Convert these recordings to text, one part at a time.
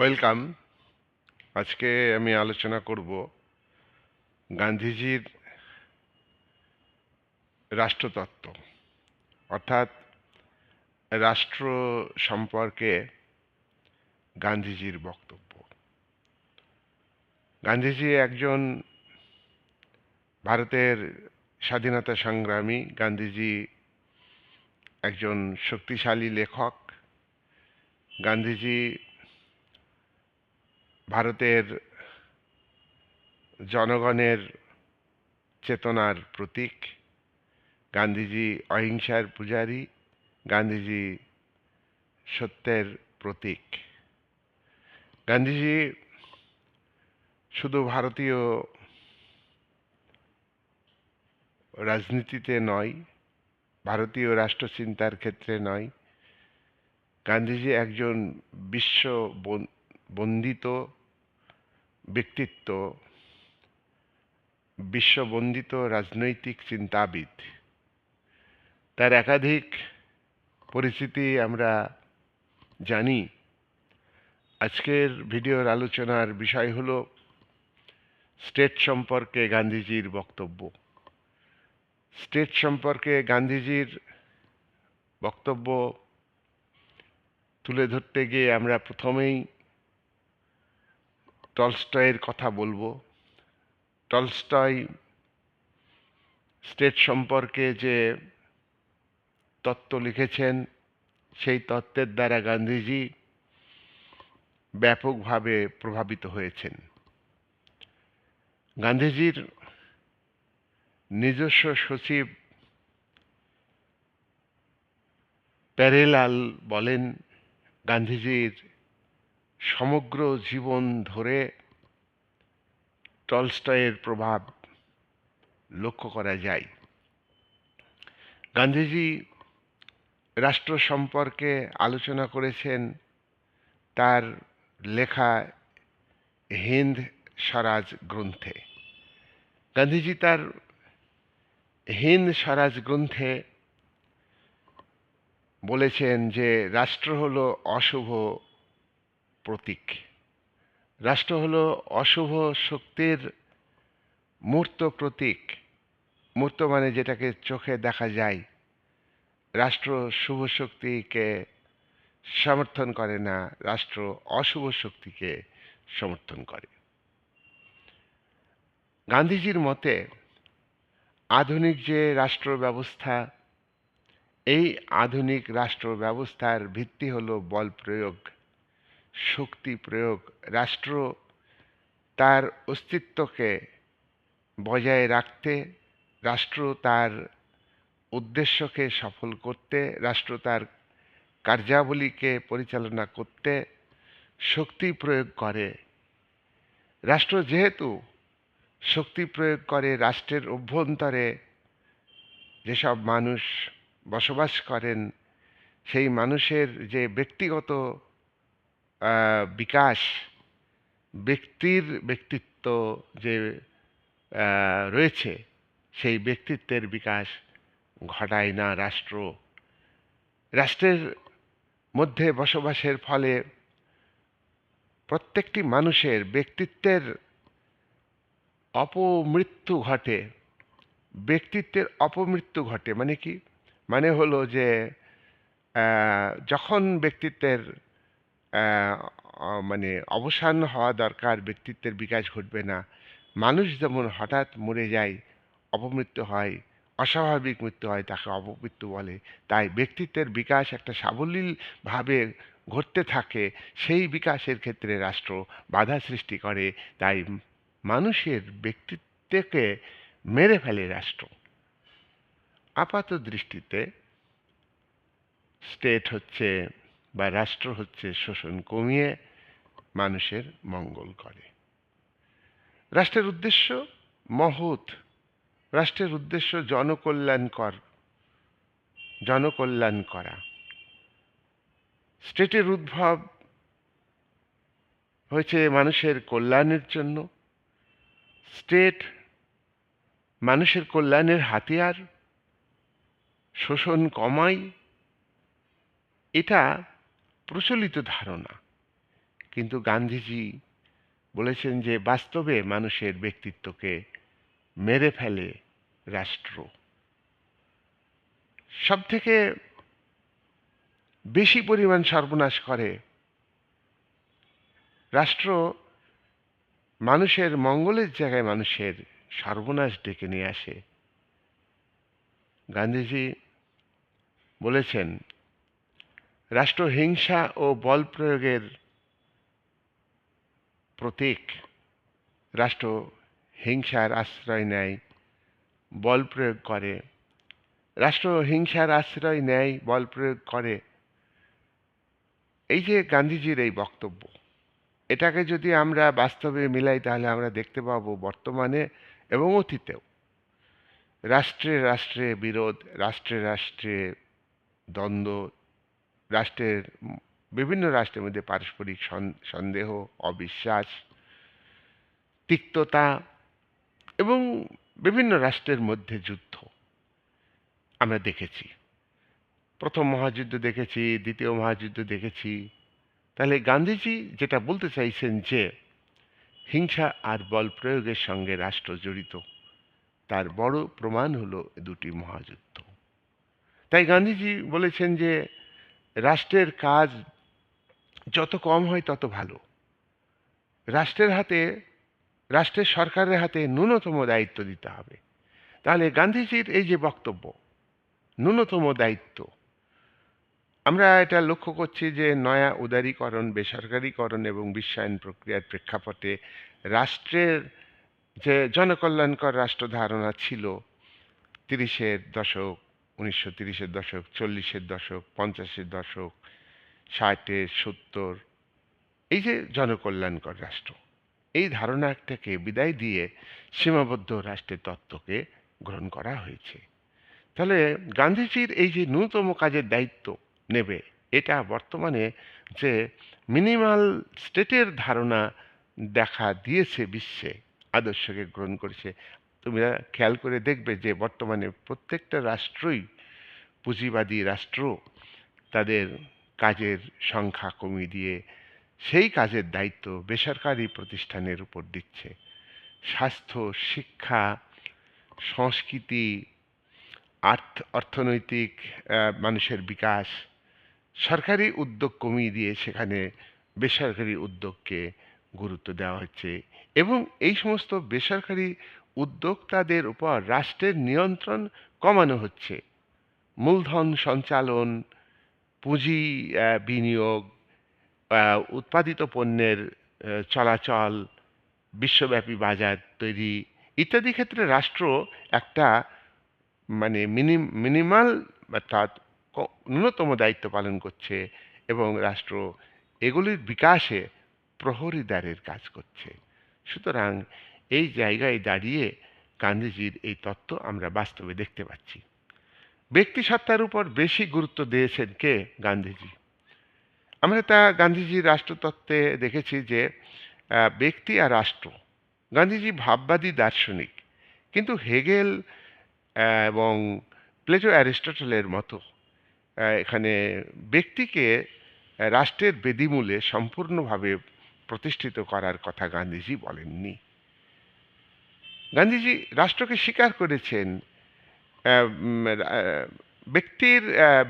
Welcome. আজকে আমি আলোচনা করব গান্ধীজির রাষ্ট্রতত্ত্ব, অর্থাৎ রাষ্ট্র সম্পর্কে গান্ধীজির বক্তব্য। গান্ধীজি একজন ভারতের স্বাধীনতা সংগ্রামী। গান্ধীজি একজন শক্তিশালী লেখক। গান্ধীজি ভারতের জনগণের চেতনার প্রতীক, গান্ধীজি অহিংসার পূজারী, গান্ধীজি সত্যের প্রতীক। গান্ধীজি শুধু ভারতীয় রাজনীতিতে নয়, ভারতীয় রাষ্ট্রচিন্তার ক্ষেত্রে নয়, গান্ধীজি একজন বিশ্ব বন- বন্দিত ব্যক্তিত্ব, বিশ্ববন্দিত রাজনৈতিক চিন্তাবিদ। তার একাধিক পরিস্থিতি আমরা জানি। আজকের ভিডিওর আলোচনার বিষয় হল স্টেট সম্পর্কে গান্ধীজির বক্তব্য। স্টেট সম্পর্কে গান্ধীজির বক্তব্য তুলে ধরতে গিয়ে আমরা প্রথমেই টলস্টয়ের কথা বলব। টলস্টয় স্টেট সম্পর্কে যে তত্ত্ব লিখেছেন, সেই তত্ত্বের দ্বারা গান্ধীজি ব্যাপকভাবে প্রভাবিত হয়েছেন। গান্ধীজির নিজস্ব সচিব প্যারেলাল বলেন, গান্ধীজির সমগ্র জীবন ধরে টলস্টয়ের প্রভাব লক্ষ্য করা যায়। গান্ধীজি রাষ্ট্র সম্পর্কে আলোচনা করেছেন, তার লেখা হিন্দ স্বরাজ গ্রন্থে। গান্ধীজি তার হিন্দ স্বরাজ গ্রন্থে বলেছেন যে, রাষ্ট্র হলো অশুভ প্রতীক। রাষ্ট্র হল অশুভ শক্তির মূর্ত প্রতীক। মূর্ত মানে যেটাকে চোখে দেখা যায়। রাষ্ট্র শুভ শক্তিকে সমর্থন করে না, রাষ্ট্র অশুভ শক্তিকে সমর্থন করে। গান্ধীজির মতে, আধুনিক যে রাষ্ট্র ব্যবস্থা এই আধুনিক রাষ্ট্র ব্যবস্থার ভিত্তি হল বল প্রয়োগ। শক্তি প্রয়োগ, রাষ্ট্র তার অস্তিত্বকে বজায় রাখতে, রাষ্ট্র তার উদ্দেশ্যকে সফল করতে, রাষ্ট্র তার কার্যাবলীকে পরিচালনা করতে শক্তি প্রয়োগ করে। রাষ্ট্র যেহেতু শক্তি প্রয়োগ করে, রাষ্ট্রের অভ্যন্তরে যেসব মানুষ বসবাস করেন, সেই মানুষের যে ব্যক্তিগত বিকাশ, ব্যক্তির ব্যক্তিত্ব যে রয়েছে, সেই ব্যক্তিত্বের বিকাশ ঘটায় না রাষ্ট্র। রাষ্ট্রের মধ্যে বসবাসের ফলে প্রত্যেকটি মানুষের ব্যক্তিত্বের অপমৃত্যু ঘটে। ব্যক্তিত্বের অপমৃত্যু ঘটে মানে কি? মানে হলো যে যখন ব্যক্তিত্বের মানে অবসান হওয়া দরকার, ব্যক্তিত্বের বিকাশ ঘটবে না। মানুষ যেমন হঠাৎ মরে যায়, অপমৃত্যু হয়, অস্বাভাবিক মৃত্যু হয়, তাকে অপমৃত্যু বলে। তাই ব্যক্তিত্বের বিকাশ একটা সাবলীলভাবে ঘটতে থাকে, সেই বিকাশের ক্ষেত্রে রাষ্ট্র বাধা সৃষ্টি করে। তাই মানুষের ব্যক্তিত্বকে মেরে ফেলে রাষ্ট্র। আপাত দৃষ্টিতে স্টেট হচ্ছে বা রাষ্ট্র হচ্ছে শোষণ কমিয়ে মানুষের মঙ্গল করে। রাষ্ট্রের উদ্দেশ্য মহৎ। রাষ্ট্রের উদ্দেশ্য জনকল্যাণকর, জনকল্যাণ করা। স্টেটের উদ্ভব হয়েছে মানুষের কল্যাণের জন্য। স্টেট মানুষের কল্যাণের হাতিয়ার, শোষণ কমাই। এটা প্রচলিত ধারণা। কিন্তু গান্ধীজি বলেছেন যে বাস্তবে মানুষের ব্যক্তিত্বকে মেরে ফেলে রাষ্ট্র। সব থেকে বেশি পরিমাণ সর্বনাশ করে রাষ্ট্র মানুষের মঙ্গলের জায়গায় মানুষের সর্বনাশ ডেকে নিয়ে আসে। গান্ধীজি বলেছেন রাষ্ট্র হিংসা ও বল প্রয়োগের প্রতীক রাষ্ট্র হিংসার আশ্রয় নেয়, বল প্রয়োগ করে। রাষ্ট্র হিংসার আশ্রয় নেয়, বল প্রয়োগ করে। এই যে গান্ধীজির এই বক্তব্য, এটাকে যদি আমরা বাস্তবে মিলাই, তাহলে আমরা দেখতে পাবো বর্তমানে এবং অতীতেও। রাষ্ট্রে রাষ্ট্রে বিরোধ, রাষ্ট্রে রাষ্ট্রে দ্বন্দ্ব রাষ্ট্রের, বিভিন্ন রাষ্ট্রের মধ্যে পারস্পরিক সন্দেহ, অবিশ্বাস, তিক্ততা এবং বিভিন্ন রাষ্ট্রের মধ্যে যুদ্ধ আমরা দেখেছি। প্রথম মহাযুদ্ধ দেখেছি, দ্বিতীয় মহাযুদ্ধ দেখেছি। তাহলে গান্ধীজি যেটা বলতে চাইছেন যে, হিংসা আর বল প্রয়োগের সঙ্গে রাষ্ট্র জড়িত, তার বড় প্রমাণ হলো দুটি মহাযুদ্ধ। তাই গান্ধীজি বলেছেন যে রাষ্ট্রের কাজ যত কম হয় তত ভালো। রাষ্ট্রের হাতে, রাষ্ট্রের সরকারের হাতে ন্যূনতম দায়িত্ব দিতে হবে। তাহলে গান্ধীজির এই যে বক্তব্য, ন্যূনতম দায়িত্ব, আমরা এটা লক্ষ্য করছি যে নয়া উদারীকরণ, বেসরকারীকরণ এবং বিশ্বায়ন প্রক্রিয়ার প্রেক্ষাপটে রাষ্ট্রের যে জনকল্যাণকর রাষ্ট্র ধারণা ছিল, তিরিশের দশক উনিশশো তিরিশের দশক, চল্লিশের দশক, পঞ্চাশের দশক, ষাটের, সত্তর, এই যে জনকল্যাণকর রাষ্ট্র, এই ধারণাটাকে বিদায় দিয়ে সীমাবদ্ধ রাষ্ট্রের তত্ত্বকে গ্রহণ করা হয়েছে। তাহলে গান্ধীজির এই যে ন্যূনতম কাজের দায়িত্ব নেবে, এটা বর্তমানে যে মিনিমাল স্টেটের ধারণা দেখা দিয়েছে বিশ্বে, আদর্শকে গ্রহণ করেছে তুমি খেয়াল করে দেখবে যে বর্তমানে প্রত্যেকটা রাষ্ট্রই পুঁজিবাদী রাষ্ট্র, তাদের কাজের সংখ্যা কমিয়ে দিয়ে সেই কাজের দায়িত্ব বেসরকারি প্রতিষ্ঠানের উপর দিচ্ছে। স্বাস্থ্য, শিক্ষা, সংস্কৃতি, আর্থ, অর্থনৈতিক মানুষের বিকাশ, সরকারি উদ্যোগ কমিয়ে দিয়ে সেখানে বেসরকারি উদ্যোগকে গুরুত্ব দেওয়া হচ্ছে এবং এই সমস্ত বেসরকারি উদ্যোক্তাদের উপর রাষ্ট্রের নিয়ন্ত্রণ কমানো হচ্ছে। মূলধন সঞ্চালন, পুঁজি বিনিয়োগ উৎপাদিত পণ্যের চলাচল, বিশ্বব্যাপী বাজার তৈরি ইত্যাদি ক্ষেত্রে রাষ্ট্র একটা মানে মিনি, মিনিমাল অর্থাৎ ন্যূনতম দায়িত্ব পালন করছে এবং রাষ্ট্র এগুলির বিকাশে প্রহরীদারের কাজ করছে। সুতরাং এই জায়গায় দাঁড়িয়ে গান্ধীজির এই তত্ত্ব আমরা বাস্তবে দেখতে পাচ্ছি। ব্যক্তি সত্তার উপর বেশি গুরুত্ব দিয়েছেন কে? গান্ধীজি। আমরা তা গান্ধীজির রাষ্ট্রতত্ত্বে দেখেছি যে ব্যক্তি আর রাষ্ট্র, গান্ধীজি ভাববাদী দার্শনিক, কিন্তু হেগেল এবং প্লেটো অ্যারিস্টটলের মতো এখানে ব্যক্তিকে রাষ্ট্রের বেদিমূলে সম্পূর্ণভাবে প্রতিষ্ঠিত করার কথা গান্ধীজি বলেননি। গান্ধীজি রাষ্ট্রকে স্বীকার করেছেন ব্যক্তির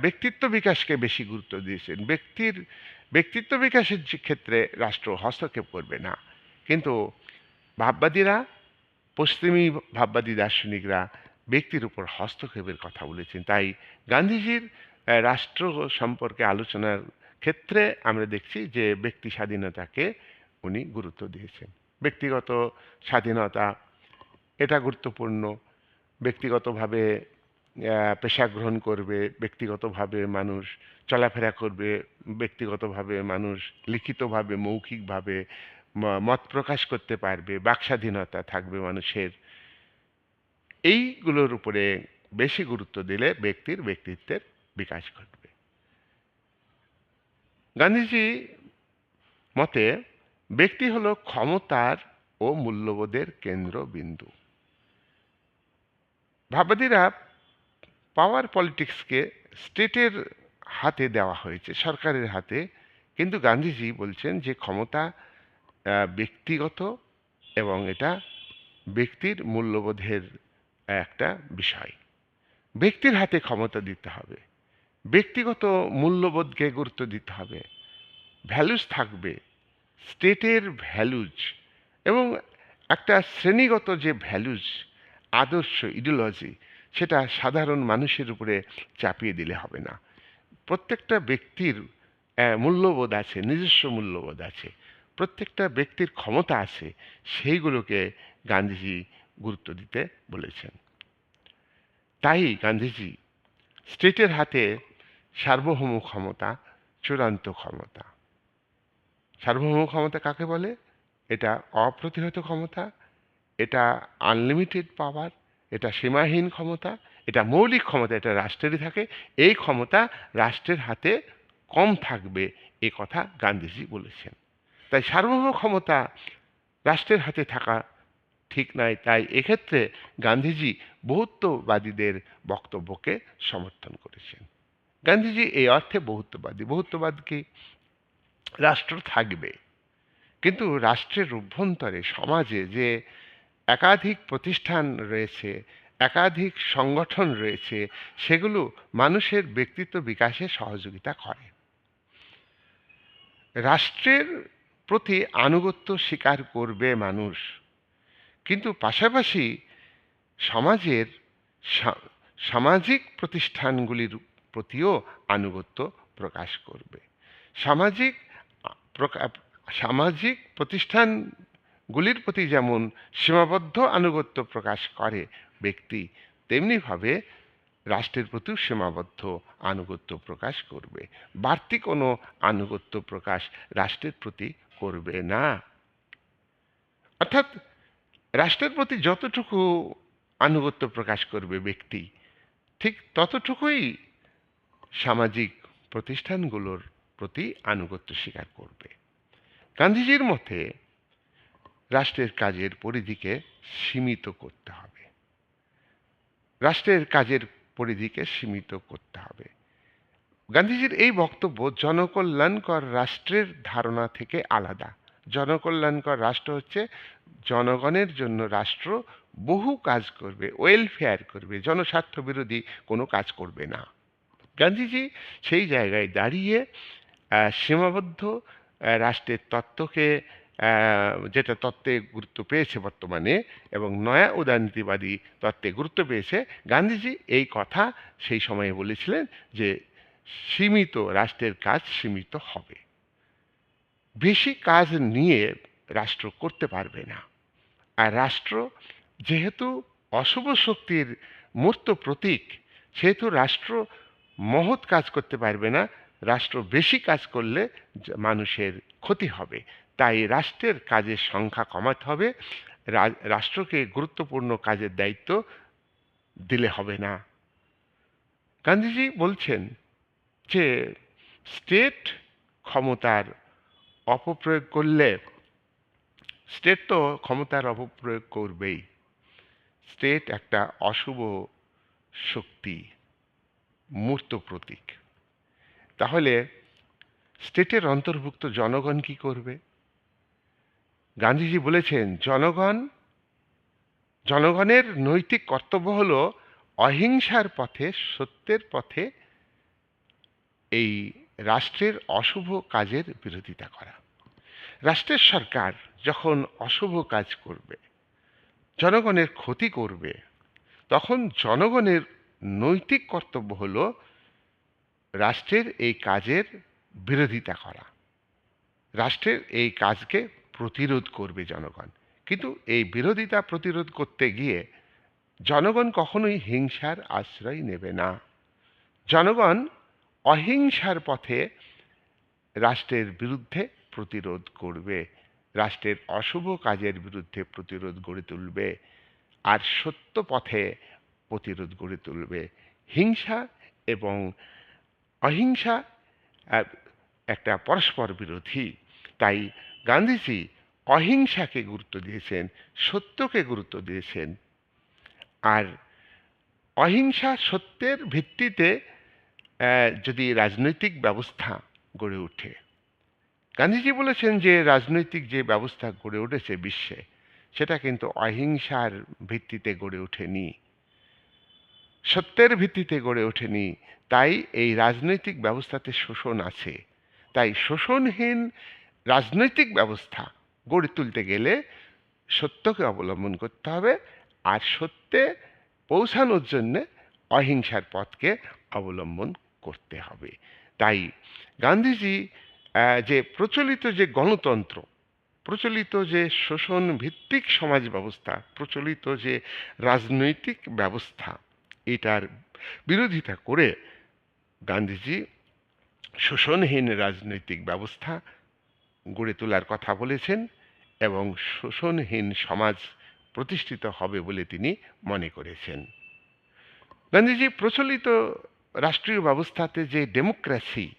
ব্যক্তিত্ব বিকাশকে বেশি গুরুত্ব দিয়েছেন। ব্যক্তির, ব্যক্তিত্ব বিকাশের ক্ষেত্রে রাষ্ট্র হস্তক্ষেপ করবে না। কিন্তু ভাববাদীরা, পশ্চিমী ভাববাদী দার্শনিকরা ব্যক্তির উপর হস্তক্ষেপের কথা বলেছেন। তাই গান্ধীজির রাষ্ট্র সম্পর্কে আলোচনার ক্ষেত্রে আমরা দেখছি যে ব্যক্তি স্বাধীনতাকে উনি গুরুত্ব দিয়েছেন। ব্যক্তিগত স্বাধীনতা এটা গুরুত্বপূর্ণ। ব্যক্তিগতভাবে পেশা গ্রহণ করবে, ব্যক্তিগতভাবে মানুষ চলাফেরা করবে, ব্যক্তিগতভাবে মানুষ লিখিতভাবে, মৌখিকভাবে মত প্রকাশ করতে পারবে, বাকস্বাধীনতা থাকবে মানুষের। এইগুলোর উপরে বেশি গুরুত্ব দিলে ব্যক্তির ব্যক্তিত্বের বিকাশ ঘটবে। গান্ধীজি মতে, ব্যক্তি হলো ক্ষমতার ও মূল্যবোধের কেন্দ্রবিন্দু। ভাববাদীরা পাওয়ার পলিটিক্সকে স্টেটের হাতে দেওয়া হয়েছে, সরকারের হাতে। কিন্তু গান্ধীজি বলছেন যে ক্ষমতা ব্যক্তিগত এবং এটা ব্যক্তির মূল্যবোধের একটা বিষয়। ব্যক্তির হাতে ক্ষমতা দিতে হবে, ব্যক্তিগত মূল্যবোধকে গুরুত্ব দিতে হবে ভ্যালুজ থাকবে স্টেটের ভ্যালুজ এবং একটা শ্রেণীগত যে ভ্যালুজ আদর্শ ইডিওলজি সেটা সাধারণ মানুষের উপরে চাপিয়ে দিলে হবে না। প্রত্যেকটা ব্যক্তির মূল্যবোধ আছে, নিজস্ব মূল্যবোধ আছে। প্রত্যেকটা ব্যক্তির ক্ষমতা আছে, সেইগুলোকে গান্ধীজি গুরুত্ব দিতে বলেছেন। তাই গান্ধীজি স্টেটের হাতে সার্বভৌম ক্ষমতা, চূড়ান্ত ক্ষমতা। সার্বভৌম ক্ষমতা কাকে বলে? এটা অপ্রতিহত ক্ষমতা এটা আনলিমিটেড পাওয়ার এটা সীমাহীন ক্ষমতা, এটা মৌলিক ক্ষমতা, এটা রাষ্ট্রেরই থাকে, এই ক্ষমতা রাষ্ট্রের হাতে কম থাকবে, এ কথা গান্ধীজি বলেছেন। তাই সার্বভৌম ক্ষমতা রাষ্ট্রের হাতে থাকা ঠিক নয় তাই এক্ষেত্রে গান্ধীজি বহুত্ববাদীদের বক্তব্যকে সমর্থন করেছেন। গান্ধীজি এই অর্থে বহুত্ববাদী। বহুত্ববাদ কি? রাষ্ট্র থাকবে। কিন্তু রাষ্ট্রের অভ্যন্তরে, সমাজে যে একাধিক প্রতিষ্ঠান রয়েছে, একাধিক সংগঠন রয়েছে, সেগুলো মানুষের ব্যক্তিত্ব বিকাশে সহযোগিতা করে। রাষ্ট্রের প্রতি আনুগত্য স্বীকার করবে মানুষ, কিন্তু পাশাপাশি সমাজের সামাজিক প্রতিষ্ঠানগুলির প্রতিও আনুগত্য প্রকাশ করবে। সামাজিক সামাজিক প্রকা- প্রতিষ্ঠানগুলির প্রতি যেমন সীমাবদ্ধ আনুগত্য প্রকাশ করে ব্যক্তি তেমনিভাবে রাষ্ট্রের প্রতিও সীমাবদ্ধ আনুগত্য প্রকাশ করবে। বাড়তি কোনো আনুগত্য প্রকাশ রাষ্ট্রের প্রতি করবে না। অর্থাৎ রাষ্ট্রের প্রতি যতটুকু আনুগত্য প্রকাশ করবে ব্যক্তি, ঠিক ততটুকুই সামাজিক প্রতিষ্ঠানগুলোর প্রতি আনুগত্য স্বীকার করবে। গান্ধীজির মতে রাষ্ট্রের কাজের পরিধিকে সীমিত করতে হবে। রাষ্ট্রের কাজের পরিধিকে সীমিত করতে হবে। গান্ধীজির এই বক্তব্য জনকল্যাণকর রাষ্ট্রের ধারণা থেকে আলাদা। জনকল্যাণকর রাষ্ট্র হচ্ছে জনগণের জন্য রাষ্ট্র বহু কাজ করবে ওয়েলফেয়ার করবে, জনস্বার্থ বিরোধী কোনো কাজ করবে না। গান্ধীজি সেই জায়গায় দাঁড়িয়ে সীমাবদ্ধ রাষ্ট্রের তত্ত্বকে যেটা তত্ত্বে গুরুত্ব পেয়েছে বর্তমানে এবং নয়া উদারনীতিবাদী তত্ত্বে গুরুত্ব পেয়েছে, গান্ধীজি এই কথা সেই সময়ে বলেছিলেন যে সীমিত রাষ্ট্রের কাজ সীমিত হবে। বেশি কাজ নিয়ে রাষ্ট্র করতে পারবে না। আর রাষ্ট্র যেহেতু অশুভ শক্তির মূর্ত প্রতীক, সেহেতু রাষ্ট্র মহৎ কাজ করতে পারবে না, রাষ্ট্র বেশি কাজ করলে মানুষের ক্ষতি হবে। তাই রাষ্ট্রের কাজের সংখ্যা কমাতে হবে। রাষ্ট্রকে গুরুত্বপূর্ণ কাজের দায়িত্ব দিলে হবে না। গান্ধীজি বলছেন যে, স্টেট ক্ষমতার অপপ্রয়োগ করলে, স্টেট তো ক্ষমতার অপপ্রয়োগ করবেই। স্টেট একটা অশুভ শক্তি, মূর্ত প্রতীক। তাহলে স্টেটের অন্তর্ভুক্ত জনগণ কি করবে? গান্ধীজি বলেছেন, জনগণ, জনগণের নৈতিক কর্তব্য হল অহিংসার পথে, সত্যের পথে এই রাষ্ট্রের অশুভ কাজের বিরোধিতা করা। রাষ্ট্রের সরকার যখন অশুভ কাজ করবে, জনগণের ক্ষতি করবে, তখন জনগণের নৈতিক কর্তব্য হল রাষ্ট্রের এই কাজের বিরোধিতা করা। রাষ্ট্রের এই কাজকে প্রতিরোধ করবে জনগণ। কিন্তু এই বিরোধিতা প্রতিরোধ করতে গিয়ে জনগণ কখনোই হিংসার আশ্রয় নেবে না। জনগণ অহিংসার পথে রাষ্ট্রের বিরুদ্ধে প্রতিরোধ করবে, রাষ্ট্রের অশুভ কাজের বিরুদ্ধে প্রতিরোধ গড়ে তুলবে, আর সত্য পথে প্রতিরোধ গড়ে তুলবে। হিংসা এবং অহিংসা একটা পরস্পর বিরোধী। তাই গান্ধীজি অহিংসাকে গুরুত্ব দিয়েছেন, সত্যকে গুরুত্ব দিয়েছেন। আর অহিংসা সত্যের ভিত্তিতে যদি রাজনৈতিক ব্যবস্থা গড়ে ওঠে। গান্ধীজি বলেছেন যে রাজনৈতিক যে ব্যবস্থা গড়ে উঠেছে বিশ্বে, সেটা কিন্তু অহিংসার ভিত্তিতে গড়ে ওঠেনি। সত্যের ভিত্তিতে গড়ে ওঠেনি, তাই এই রাজনৈতিক ব্যবস্থাতে শোষণ আছে। তাই শোষণহীন রাজনৈতিক ব্যবস্থা গড়ে তুলতে গেলে সত্যকে অবলম্বন করতে হবে আর সত্যে পৌঁছানোর জন্যে অহিংসার পথকে অবলম্বন করতে হবে। তাই গান্ধীজি যে প্রচলিত যে গণতন্ত্র, প্রচলিত যে শোষণ ভিত্তিক সমাজ ব্যবস্থা, প্রচলিত যে রাজনৈতিক ব্যবস্থা, এটার বিরোধিতা করে গান্ধীজি শোষণহীন রাজনৈতিক ব্যবস্থা গড়ে তোলার কথা বলেছেন এবং শোষণহীন সমাজ প্রতিষ্ঠিত হবে বলে তিনি মনে করেছেন। গান্ধীজি, প্রচলিত রাষ্ট্রীয় ব্যবস্থাতে যে ডেমোক্রেসি,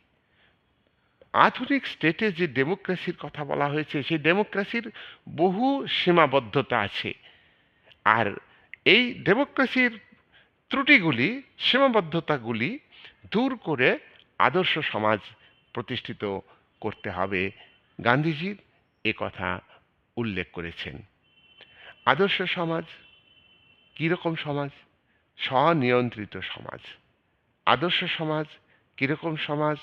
আধুনিক স্টেটে যে ডেমোক্রেসির কথা বলা হয়েছে, সেই ডেমোক্রেসির বহু সীমাবদ্ধতা আছে। আর এই ডেমোক্রেসির ত্রুটিগুলি, সীমাবদ্ধতাগুলি দূর করে আদর্শ সমাজ প্রতিষ্ঠিত করতে হবে গান্ধীজির এ কথা উল্লেখ করেছেন। আদর্শ সমাজ কীরকম সমাজ? স্বনিয়ন্ত্রিত সমাজ। আদর্শ সমাজ কীরকম সমাজ?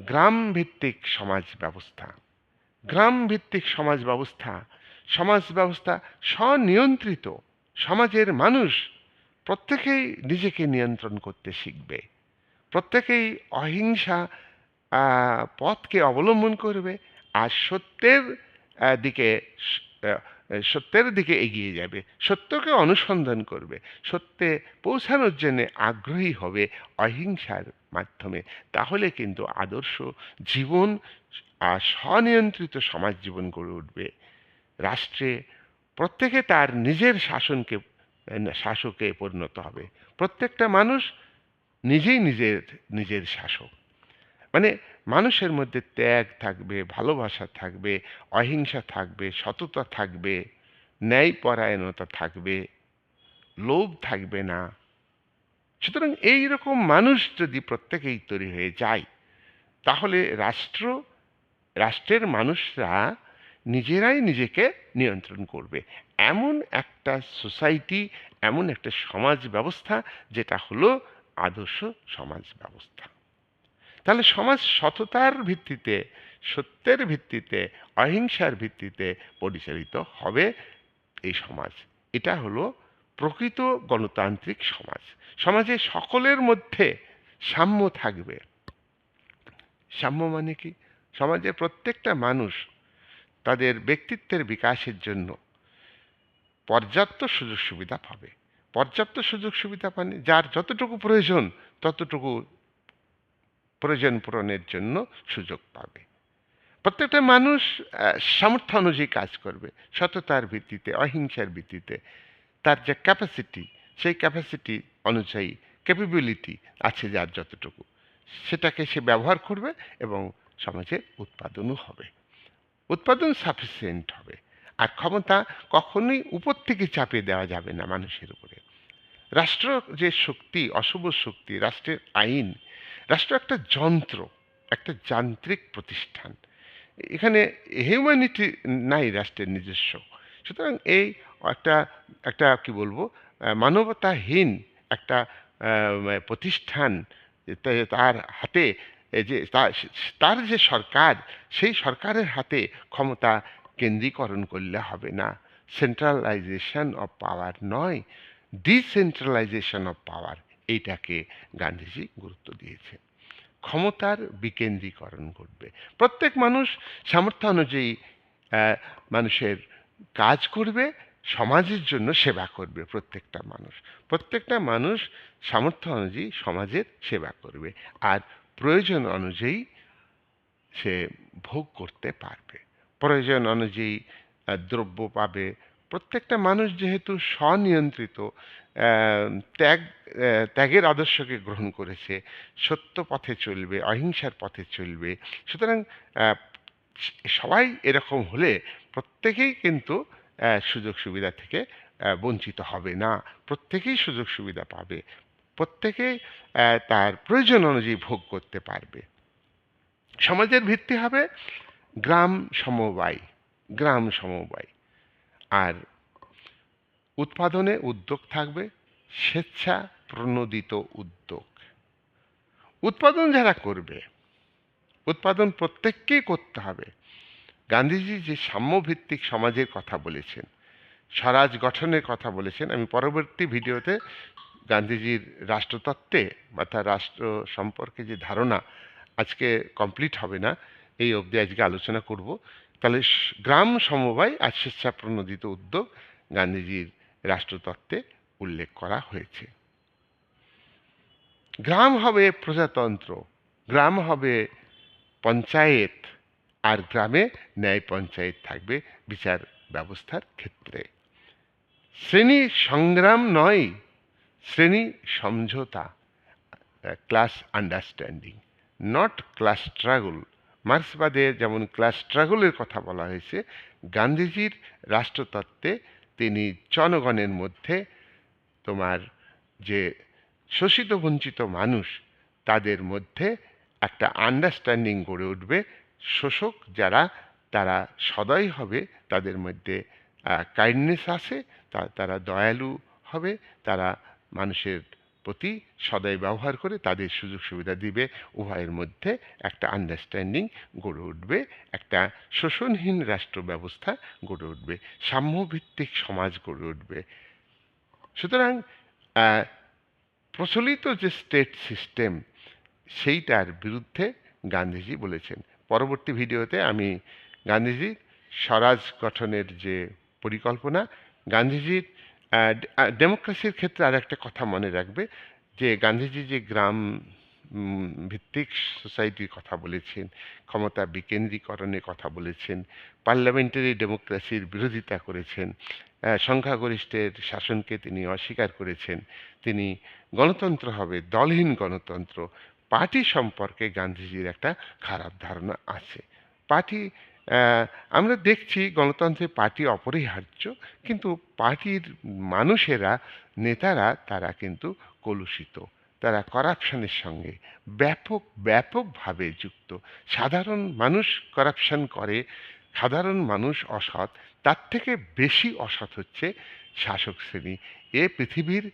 গ্রাম ভিত্তিক সমাজ ব্যবস্থা। গ্রাম ভিত্তিক সমাজ ব্যবস্থা সমাজ ব্যবস্থা স্বনিয়ন্ত্রিত। সমাজের মানুষ প্রত্যেকেই নিজেকে নিয়ন্ত্রণ করতে শিখবে। প্রত্যেকেই অহিংসা পথকে অবলম্বন করবে। আর সত্যের দিকে সত্যের দিকে এগিয়ে যাবে। সত্যকে অনুসন্ধান করবে। সত্যে পৌঁছানোর জন্য আগ্রহী হবে অহিংসার মাধ্যমে। তাহলে কিন্তু আদর্শ জীবন আর স্বনিয়ন্ত্রিত সমাজ জীবন গড়ে উঠবে। রাষ্ট্রে প্রত্যেকে তার নিজের শাসনকে, শাসকে পরিণত হবে। প্রত্যেকটা মানুষ নিজেই নিজের নিজের শাসক। মানে মানুষের মধ্যে ত্যাগ থাকবে, ভালোবাসা থাকবে, অহিংসা থাকবে, সততা থাকবে, ন্যায়পরায়ণতা থাকবে, লোভ থাকবে না। সুতরাং এই রকম মানুষ যদি প্রত্যেকেই তৈরি হয়ে যায়, তাহলে রাষ্ট্র, রাষ্ট্রের মানুষরা নিজেরাই নিজেকে নিয়ন্ত্রণ করবে। এমন একটা সোসাইটি, এমন একটা সমাজ ব্যবস্থা, যেটা হলো আদর্শ সমাজ ব্যবস্থা। তাহলে সমাজ সততার ভিত্তিতে, সত্যের ভিত্তিতে, অহিংসার ভিত্তিতে পরিচালিত হবে এই সমাজ। এটা হলো প্রকৃত গণতান্ত্রিক সমাজ। সমাজে সকলের মধ্যে সাম্য থাকবে। সাম্য মানে কি? সমাজের প্রত্যেকটা মানুষ তাদের ব্যক্তিত্বের বিকাশের জন্য পর্যাপ্ত সুযোগ সুবিধা পাবে। পর্যাপ্ত সুযোগ সুবিধা মানে যার যতটুকু প্রয়োজন, ততটুকু প্রয়োজন পূরণের জন্য সুযোগ পাবে। প্রত্যেকটা মানুষ সামর্থ্য অনুযায়ী কাজ করবে। সততার ভিত্তিতে, অহিংসার ভিত্তিতে। তার যে ক্যাপাসিটি সেই ক্যাপাসিটি অনুযায়ী ক্যাপাবিলিটি আছে যার যতটুকু। সেটাকে সে ব্যবহার করবে এবং সমাজে উৎপাদনও হবে। উৎপাদন সাফিসিয়েন্ট হবে। আর ক্ষমতা কখনোই উপর থেকে চাপিয়ে দেওয়া যাবে না মানুষের উপরে। রাষ্ট্র যে শক্তি, অশুভ শক্তি, রাষ্ট্রের আইন রাষ্ট্র একটা যন্ত্র, একটা যান্ত্রিক প্রতিষ্ঠান। এখানে হিউম্যানিটি নাই রাষ্ট্রের নিজস্ব। সুতরাং এই একটা একটা কি বলব মানবতাহীন একটা প্রতিষ্ঠান তার হাতে যে তার যে সরকার, সেই সরকারের হাতে ক্ষমতা কেন্দ্রীকরণ করলে হবে না। সেন্ট্রালাইজেশন অফ পাওয়ার নয় ডিসেন্ট্রালাইজেশন অফ পাওয়ার এইটাকে গান্ধীজি গুরুত্ব দিয়েছে। ক্ষমতার বিকেন্দ্রীকরণ ঘটবে। প্রত্যেক মানুষ সামর্থ্য অনুযায়ী মানুষের কাজ করবে, সমাজের জন্য সেবা করবে প্রত্যেকটা মানুষ। প্রত্যেকটা মানুষ সামর্থ্য অনুযায়ী সমাজের সেবা করবে আর প্রয়োজন অনুযায়ী সে ভোগ করতে পারবে। প্রয়োজন অনুযায়ী দ্রব্য পাবে প্রত্যেকটা মানুষ যেহেতু স্বনিয়ন্ত্রিত ত্যাগ ত্যাগের আদর্শকে গ্রহণ করেছে, সত্য পথে চলবে, অহিংসার পথে চলবে, সুতরাং সবাই এরকম হলে প্রত্যেকেই কিন্তু সুযোগ সুবিধা থেকে বঞ্চিত হবে না। প্রত্যেকেই সুযোগ সুবিধা পাবে। প্রত্যেকেই তার প্রয়োজন অনুযায়ী ভোগ করতে পারবে। সমাজের ভিত্তি হবে গ্রাম সমবায় গ্রাম সমবায়। আর উৎপাদনে উদ্যোগ থাকবে স্বেচ্ছা প্রণোদিত উদ্যোগ। উৎপাদন যারা করবে, উৎপাদন প্রত্যেককেই করতে হবে। গান্ধীজি যে সাম্যভিত্তিক সমাজের কথা বলেছেন, স্বরাজ গঠনের কথা বলেছেন, আমি পরবর্তী ভিডিওতে গান্ধীজির রাষ্ট্রতত্ত্বে বা তার রাষ্ট্র সম্পর্কে যে ধারণা আজকে কমপ্লিট হবে না, এই অবধি আজকে আলোচনা করব। তাহলে গ্রাম সমবায় আর স্বেচ্ছা প্রণোদিত উদ্যোগ গান্ধীজির রাষ্ট্রতত্ত্বে উল্লেখ করা হয়েছে। গ্রাম হবে প্রজাতন্ত্র, গ্রাম হবে পঞ্চায়েত, আর গ্রামে ন্যায় পঞ্চায়েত থাকবে বিচার ব্যবস্থার ক্ষেত্রে। শ্রেণি সংগ্রাম নয়, শ্রেণি সমঝোতা class understanding not class struggle মার্ক্সবাদে যেমন ক্লাস স্ট্রাগলের কথা বলা হয়েছে, গান্ধীজির রাষ্ট্রতত্ত্বে তিনি জনগণের মধ্যে তোমার যে শোষিত, বঞ্চিত মানুষ, তাদের মধ্যে একটা আন্ডারস্ট্যান্ডিং গড়ে উঠবে। শোষক যারা, তারা সদয় হবে, তাদের মধ্যে কাইন্ডনেস আসে তারা দয়ালু হবে, তারা মানুষের প্রতি সদয় ব্যবহার করে তাদের সুযোগ সুবিধা দিবে। উভয়ের মধ্যে একটা আন্ডারস্ট্যান্ডিং গড়ে উঠবে, একটা শোষণহীন রাষ্ট্র ব্যবস্থা গড়ে উঠবে, সাম্যভিত্তিক সমাজ গড়ে উঠবে। সুতরাং প্রচলিত যে স্টেট সিস্টেম সেইটার বিরুদ্ধে গান্ধীজি বলেছেন। পরবর্তী ভিডিওতে আমি গান্ধীজির স্বরাজ গঠনের যে পরিকল্পনা, গান্ধীজির ডেমোক্রেসির ক্ষেত্রে আর একটা কথা মনে রাখবে যে গান্ধীজি যে গ্রাম ভিত্তিক সোসাইটির কথা বলেছেন, ক্ষমতা বিকেন্দ্রীকরণের কথা বলেছেন, পার্লামেন্টারি ডেমোক্রেসির বিরোধিতা করেছেন সংখ্যাগরিষ্ঠের শাসনকে তিনি অস্বীকার করেছেন, তিনি গণতন্ত্র হবে, দলহীন গণতন্ত্র, পার্টি সম্পর্কে গান্ধীজির একটা খারাপ ধারণা আছে। পার্টি আমরা দেখছি গণতন্ত্রে পার্টি অপরিহার্য, কিন্তু পার্টির মানুষেরা, নেতারা, তারা কিন্তু কলুষিত। তারা করাপশনের সঙ্গে ব্যাপক, ব্যাপকভাবে যুক্ত। সাধারণ মানুষ করাপশন করে, সাধারণ মানুষ অসৎ, তার থেকে বেশি অসৎ হচ্ছে শাসক শ্রেণি। এ পৃথিবীর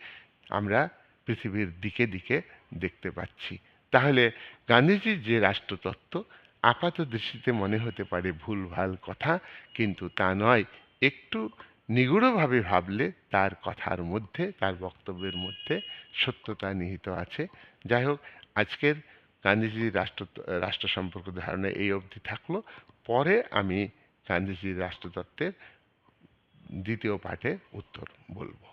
আমরা পৃথিবীর দিকে দিকে দেখতে পাচ্ছি। তাহলে গান্ধীজির যে রাষ্ট্রতত্ত্ব আপাত দৃষ্টিতে মনে হতে পারে ভুলভাল কথা, কিন্তু তা নয়। একটু নিগুড়ভাবে ভাবলে তার কথার মধ্যে, তার বক্তব্যের মধ্যে সত্যতা নিহিত আছে। যাই হোক, আজকের গান্ধীজির রাষ্ট্র রাষ্ট্র সম্পর্ক ধারণা এই অবধি থাকল। পরে আমি গান্ধীজির রাষ্ট্রতত্ত্বের দ্বিতীয় পাঠে উত্তর বলব।